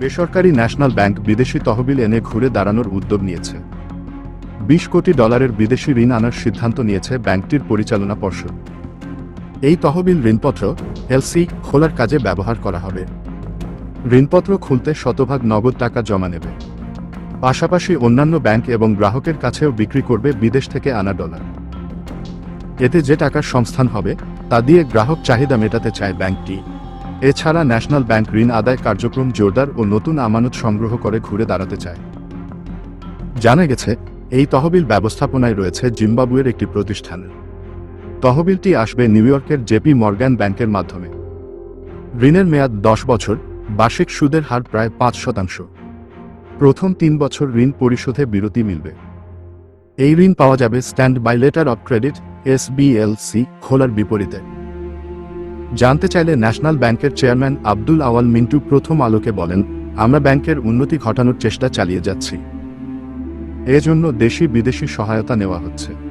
বেসরকারি national bank বিদেশি তহবিল এনে ঘুরে দাঁড়ানোর উদ্যোগ নিয়েছে। বিশ কোটি ডলারের বিদেশি ঋণ আনার সিদ্ধান্ত নিয়েছে ব্যাংকটির পরিচালনা পর্ষদ। এই তহবিল ঋণপত্র এলসি খোলার কাজে ব্যবহার করা হবে। ঋণপত্র খুলতে শতভাগ নগদ টাকা জমা নেবে। পাশাপাশি অন্যান্য ব্যাংক এবং গ্রাহকের কাছেও বিক্রি করবে বিদেশ থেকে আনা ডলার। এতে যে টাকার সংস্থান হবে, তা দিয়ে গ্রাহক চাহিদা মেটাতে চায় ব্যাংকটি। এছাড়া ন্যাশনাল ব্যাংক ঋণ আদায় কার্যক্রম জোরদার ও নতুন আমানত সংগ্রহ করে ঘুরে দাঁড়াতে চায়। জানা গেছে, এই তহবিল ব্যবস্থাপনায় রয়েছে জিম্বাবুয়ের একটি প্রতিষ্ঠান। তহবিলটি আসবে নিউ ইয়র্কের জেপি মর্গ্যান ব্যাংকের মাধ্যমে। ঋণের মেয়াদ দশ বছর, বার্ষিক সুদের হার প্রায় পাঁচ শতাংশ। প্রথম তিন বছর ঋণ পরিশোধে বিরতি মিলবে। এই ঋণ পাওয়া যাবে standby letter of credit SBLC খোলার বিপরীতে। জানতে চাইলে ন্যাশনাল ব্যাংকের চেয়ারম্যান আব্দুল আওয়াল মিন্টু প্রথম আলোকে বলেন, আমরা ব্যাংকের উন্নতি ঘটানোর চেষ্টা চালিয়ে যাচ্ছি। এজন্য দেশি বিদেশি সহায়তা নেওয়া হচ্ছে।